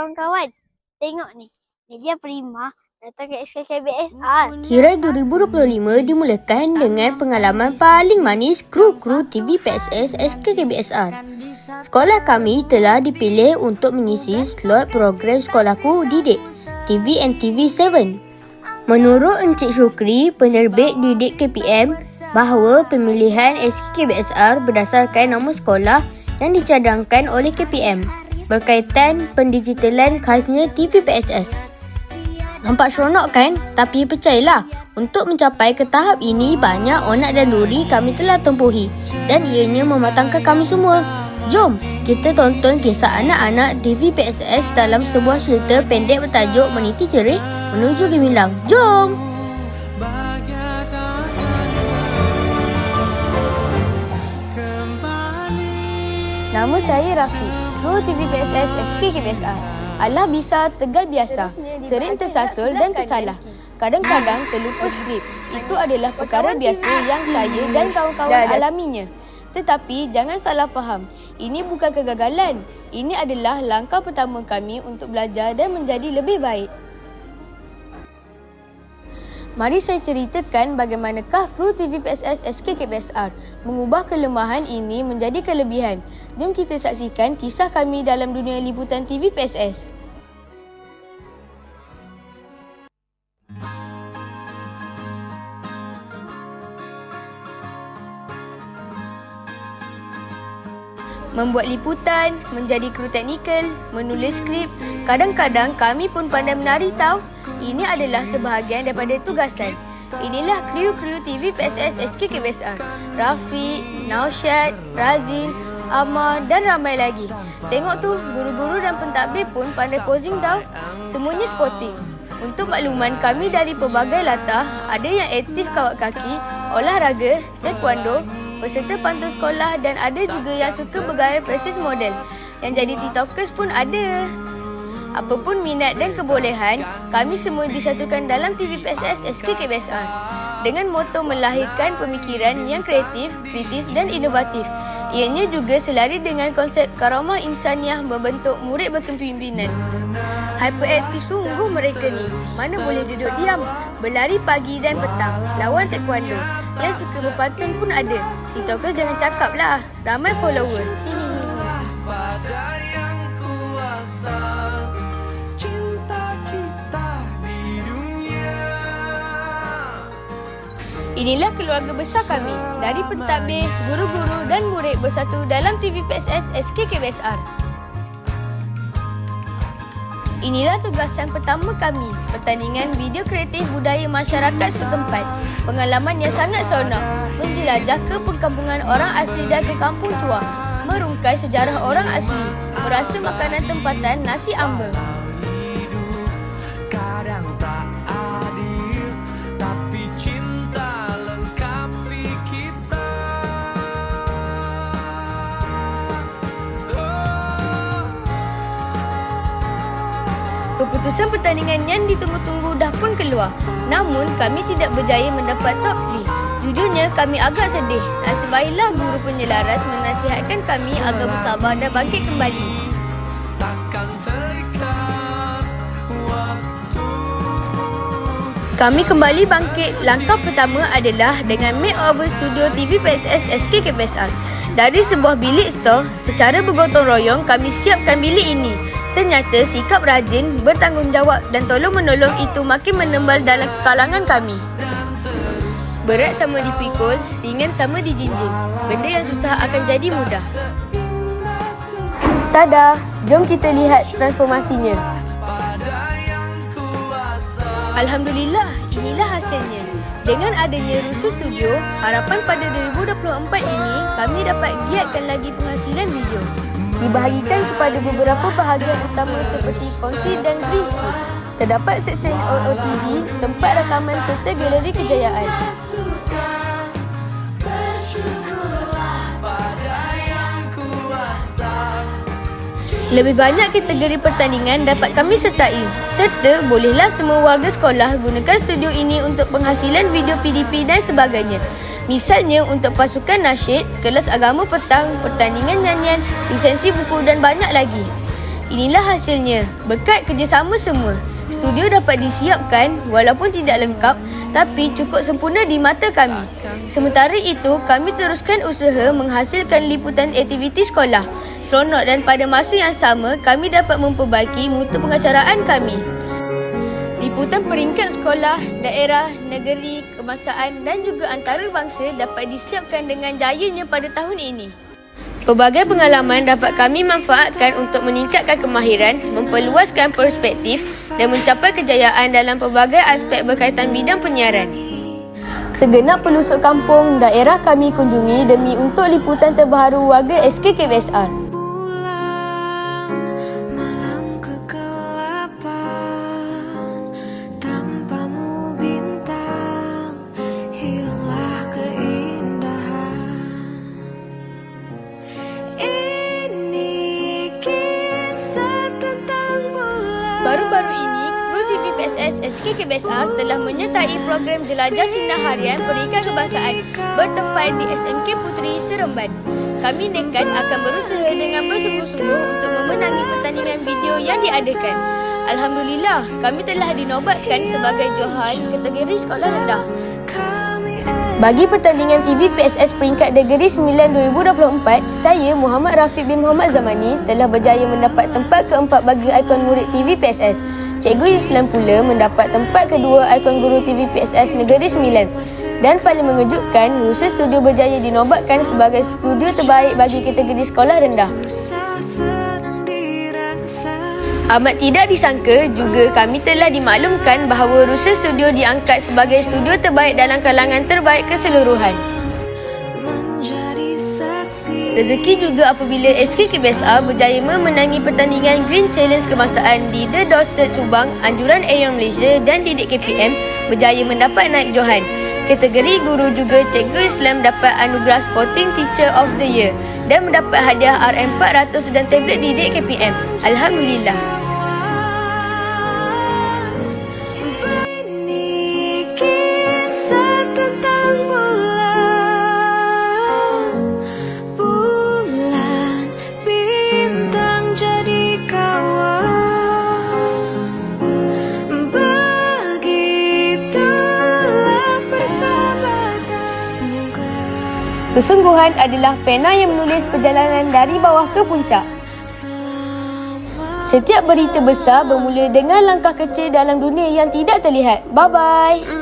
kawan-kawan. Tengok ni. Media Prima datang ke SKKBSR. Kira 2025 dimulakan dengan pengalaman paling manis kru-kru TV PSS SKKBSR. Sekolah kami telah dipilih untuk mengisi slot program Sekolahku Didik TV NTV 7. Menurut Encik Syukri, penerbit Didik KPM, bahawa pemilihan SKKBSR berdasarkan nama sekolah yang dicadangkan oleh KPM berkaitan pendigitalan khasnya TV PSS. Nampak seronok kan? Tapi percayalah, untuk mencapai ke tahap ini banyak onak dan duri kami telah tempuhi dan ianya mematangkan kami semua. Jom, kita tonton kisah anak-anak TV PSS dalam sebuah cerita pendek bertajuk Meniti Cerih Menuju Gemilang. Jom! Nama saya Rafi, kru TV PSS SKKBSR. Allah bisa tegal biasa, sering tersasul dan tersalah. Kadang-kadang terlupa skrip. Itu adalah perkara biasa yang saya dan kawan-kawan alaminya. Tetapi jangan salah faham. Ini bukan kegagalan. Ini adalah langkah pertama kami untuk belajar dan menjadi lebih baik. Mari saya ceritakan bagaimanakah kru TV PSS SKKBSR mengubah kelemahan ini menjadi kelebihan. Jom kita saksikan kisah kami dalam dunia liputan TV PSS. Membuat liputan, menjadi kru teknikal, menulis skrip. Kadang-kadang kami pun pandai menari tahu. Ini adalah sebahagian daripada tugasan. Inilah kru-kru TV PSS SKKBSR. Rafiq, Naushad, Razin, Amar dan ramai lagi. Tengok tu, guru-guru dan pentadbir pun pandai posing tahu. Semuanya sporting. Untuk makluman kami dari pelbagai latar, ada yang aktif kawat kaki, olahraga, taekwondo, peserta pantun sekolah dan ada juga yang suka bergaya proses model. Yang jadi tiktokers pun ada. Apapun minat dan kebolehan, kami semua disatukan dalam TV PSS SKKBSR dengan moto melahirkan pemikiran yang kreatif, kritis dan inovatif. Ianya juga selari dengan konsep karamah insaniah membentuk murid berkepimpinan. Hyperaktif sungguh mereka ni. Mana boleh duduk diam. Berlari pagi dan petang. Lawan taekwondo. Yang suka berpantun pun ada. TikTokers jangan cakap lah. Ramai follower. Inilah keluarga besar kami. Dari pentadbir, guru-guru dan murid bersatu dalam TV PSS SKKBSR. Inilah tugasan pertama kami, pertandingan video kreatif budaya masyarakat setempat. Pengalaman yang sangat seronok, menjelajah ke perkampungan orang asli dan ke kampung tua, merungkai sejarah orang asli, merasa makanan tempatan nasi ambeng. Keputusan pertandingan yang ditunggu-tunggu dah pun keluar. Namun kami tidak berjaya mendapat top 3. Jujurnya kami agak sedih. Nasib baiklah guru penyelaras menasihatkan kami agar bersabar dan bangkit kembali. Kami kembali bangkit. Langkah pertama adalah dengan makeover studio TV PSS SKKPSR. Dari sebuah bilik store, secara bergotong royong kami siapkan bilik ini. Ternyata sikap rajin, bertanggungjawab dan tolong menolong itu makin menembal dalam kalangan kami. Berat sama dipikul, ringan sama dijinjing. Benda yang susah akan jadi mudah. Tada, jom kita lihat transformasinya. Alhamdulillah, inilah hasilnya. Dengan adanya Rusu Studio, harapan pada 2024 ini kami dapat giatkan lagi penghasilan video. Dibahagikan kepada beberapa bahagian utama seperti konti dan green screen. Terdapat seksyen OOTD, tempat rakaman serta galeri kejayaan. Lebih banyak kategori pertandingan dapat kami sertai serta bolehlah semua warga sekolah gunakan studio ini untuk penghasilan video PDP dan sebagainya. Misalnya untuk pasukan nasyid, kelas agama petang, pertandingan nyanyian, lisensi buku dan banyak lagi. Inilah hasilnya, berkat kerjasama semua. Studio dapat disiapkan walaupun tidak lengkap tapi cukup sempurna di mata kami. Sementara itu, kami teruskan usaha menghasilkan liputan aktiviti sekolah. Seronok dan pada masa yang sama, kami dapat memperbaiki mutu pengacaraan kami. Liputan peringkat sekolah, daerah, negeri, kebangsaan dan juga antarabangsa dapat disiapkan dengan jayanya pada tahun ini. Pelbagai pengalaman dapat kami manfaatkan untuk meningkatkan kemahiran, memperluaskan perspektif dan mencapai kejayaan dalam pelbagai aspek berkaitan bidang penyiaran. Segenap pelusuk kampung daerah kami kunjungi demi untuk liputan terbaru warga SKKBSR. SKKBSR telah menyertai program Jelajah Sinar Harian Peringkat Kebangsaan bertempat di SMK Puteri Seremban. Kami nekat akan berusaha dengan bersungguh-sungguh untuk memenangi pertandingan video yang diadakan. Alhamdulillah, kami telah dinobatkan sebagai Johan kategori sekolah rendah. Bagi pertandingan TV PSS peringkat negeri 9 2024, saya Muhammad Rafiq bin Muhammad Zamani telah berjaya mendapat tempat keempat bagi ikon murid TV PSS. Cikgu Yuslan pula mendapat tempat kedua ikon guru TV PSS Negeri Sembilan. Dan paling mengejutkan, Nusa Studio berjaya dinobatkan sebagai studio terbaik bagi kategori sekolah rendah. Amat tidak disangka juga kami telah dimaklumkan bahawa Rusa Studio diangkat sebagai studio terbaik dalam kalangan terbaik keseluruhan. Rezeki juga apabila SKKBSR berjaya memenangi pertandingan Green Challenge Kebangsaan di The Dorset Subang, Anjuran Air Malaysia dan Didik KPM berjaya mendapat naib Johan. Kategori guru juga Cikgu Islam dapat anugerah Sporting Teacher of the Year dan mendapat hadiah RM400 dan tablet Didik KPM. Alhamdulillah. Kesungguhan adalah pena yang menulis perjalanan dari bawah ke puncak. Setiap berita besar bermula dengan langkah kecil dalam dunia yang tidak terlihat. Bye-bye.